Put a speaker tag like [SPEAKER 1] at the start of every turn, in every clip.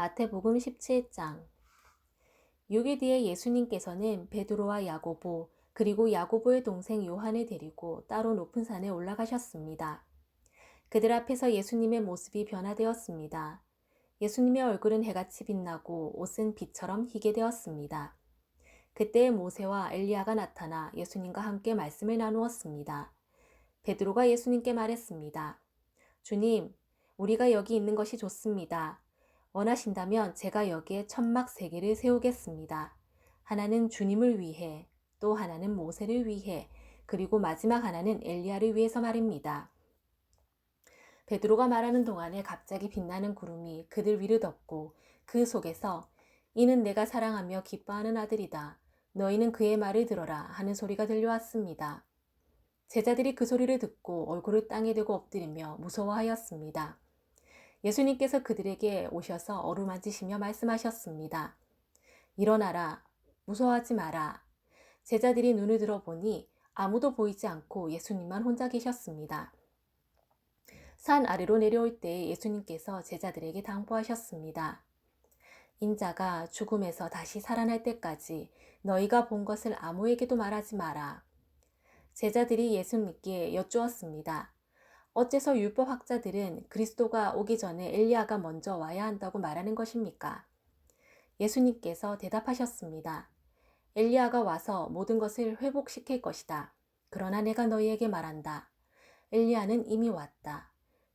[SPEAKER 1] 마태복음 17장 6일 뒤에 예수님께서는 베드로와 야고보 그리고 야고보의 동생 요한을 데리고 따로 높은 산에 올라가셨습니다. 그들 앞에서 예수님의 모습이 변화되었습니다. 예수님의 얼굴은 해같이 빛나고 옷은 빛처럼 희게 되었습니다. 그때 모세와 엘리야가 나타나 예수님과 함께 말씀을 나누었습니다. 베드로가 예수님께 말했습니다. 주님, 우리가 여기 있는 것이 좋습니다. 원하신다면 제가 여기에 천막 세 개를 세우겠습니다. 하나는 주님을 위해, 또 하나는 모세를 위해, 그리고 마지막 하나는 엘리야를 위해서 말입니다. 베드로가 말하는 동안에 갑자기 빛나는 구름이 그들 위를 덮고 그 속에서 이는 내가 사랑하며 기뻐하는 아들이다. 너희는 그의 말을 들어라 하는 소리가 들려왔습니다. 제자들이 그 소리를 듣고 얼굴을 땅에 대고 엎드리며 무서워하였습니다. 예수님께서 그들에게 오셔서 어루만지시며 말씀하셨습니다. 일어나라. 무서워하지 마라. 제자들이 눈을 들어보니 아무도 보이지 않고 예수님만 혼자 계셨습니다. 산 아래로 내려올 때 예수님께서 제자들에게 당부하셨습니다. 인자가 죽음에서 다시 살아날 때까지 너희가 본 것을 아무에게도 말하지 마라. 제자들이 예수님께 여쭈었습니다. 어째서 율법학자들은 그리스도가 오기 전에 엘리야가 먼저 와야 한다고 말하는 것입니까? 예수님께서 대답하셨습니다. 엘리야가 와서 모든 것을 회복시킬 것이다. 그러나 내가 너희에게 말한다. 엘리야는 이미 왔다.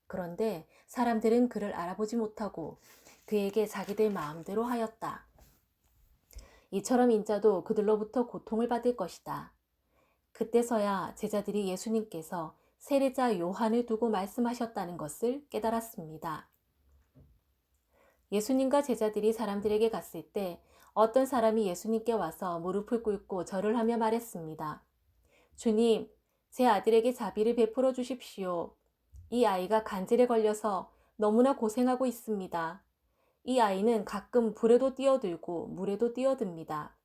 [SPEAKER 1] 그런데 사람들은 그를 알아보지 못하고 그에게 자기들 마음대로 하였다. 이처럼 인자도 그들로부터 고통을 받을 것이다. 그때서야 제자들이 예수님께서 세례자 요한을 두고 말씀하셨다는 것을 깨달았습니다. 예수님과 제자들이 사람들에게 갔을 때 어떤 사람이 예수님께 와서 무릎을 꿇고 절을 하며 말했습니다. 주님, 제 아들에게 자비를 베풀어 주십시오. 이 아이가 간질에 걸려서 너무나 고생하고 있습니다. 이 아이는 가끔 불에도 뛰어들고 물에도 뛰어듭니다.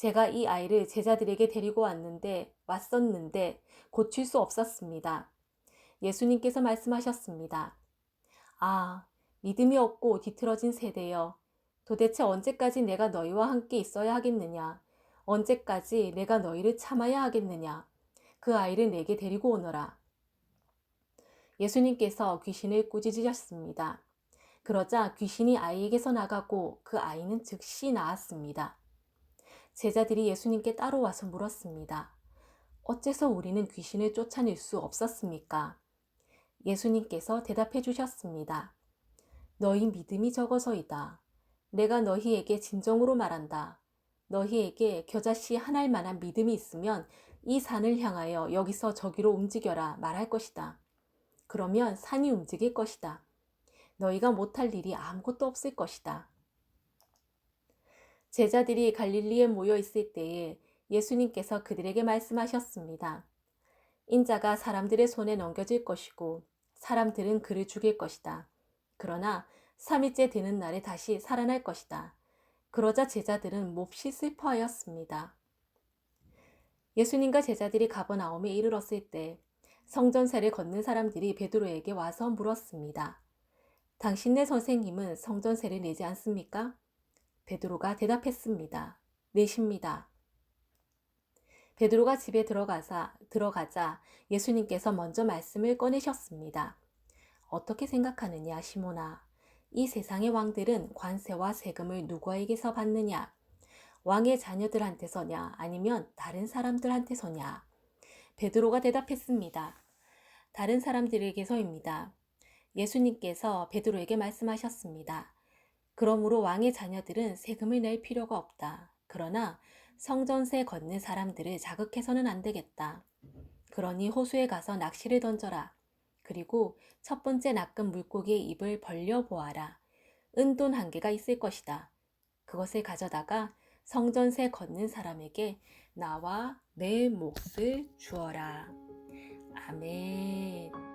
[SPEAKER 1] 제가 이 아이를 제자들에게 데리고 왔는데, 왔었는데, 고칠 수 없었습니다. 예수님께서 말씀하셨습니다. 아, 믿음이 없고 뒤틀어진 세대여. 도대체 언제까지 내가 너희와 함께 있어야 하겠느냐? 언제까지 내가 너희를 참아야 하겠느냐? 그 아이를 내게 데리고 오너라. 예수님께서 귀신을 꾸짖으셨습니다. 그러자 귀신이 아이에게서 나가고 그 아이는 즉시 나았습니다. 제자들이 예수님께 따로 와서 물었습니다. 어째서 우리는 귀신을 쫓아낼 수 없었습니까? 예수님께서 대답해 주셨습니다. 너희 믿음이 적어서이다. 내가 너희에게 진정으로 말한다. 너희에게 겨자씨 하나일 만한 믿음이 있으면 이 산을 향하여 여기서 저기로 움직여라 말할 것이다. 그러면 산이 움직일 것이다. 너희가 못할 일이 아무것도 없을 것이다. 제자들이 갈릴리에 모여 있을 때에 예수님께서 그들에게 말씀하셨습니다. 인자가 사람들의 손에 넘겨질 것이고 사람들은 그를 죽일 것이다. 그러나 3일째 되는 날에 다시 살아날 것이다. 그러자 제자들은 몹시 슬퍼하였습니다. 예수님과 제자들이 가버나움에 이르렀을 때 성전세를 걷는 사람들이 베드로에게 와서 물었습니다. 당신네 선생님은 성전세를 내지 않습니까? 베드로가 대답했습니다. 내십니다. 베드로가 집에 들어가자, 들어가자 예수님께서 먼저 말씀을 꺼내셨습니다. 어떻게 생각하느냐, 시모나? 이 세상의 왕들은 관세와 세금을 누구에게서 받느냐? 왕의 자녀들한테서냐, 아니면 다른 사람들한테서냐? 베드로가 대답했습니다. 다른 사람들에게서입니다. 예수님께서 베드로에게 말씀하셨습니다. 그러므로 왕의 자녀들은 세금을 낼 필요가 없다. 그러나 성전세 걷는 사람들을 자극해서는 안 되겠다. 그러니 호수에 가서 낚시를 던져라. 그리고 첫 번째 낚은 물고기의 입을 벌려 보아라. 은돈 한 개가 있을 것이다. 그것을 가져다가 성전세 걷는 사람에게 나와 내 몫을 주어라. 아멘.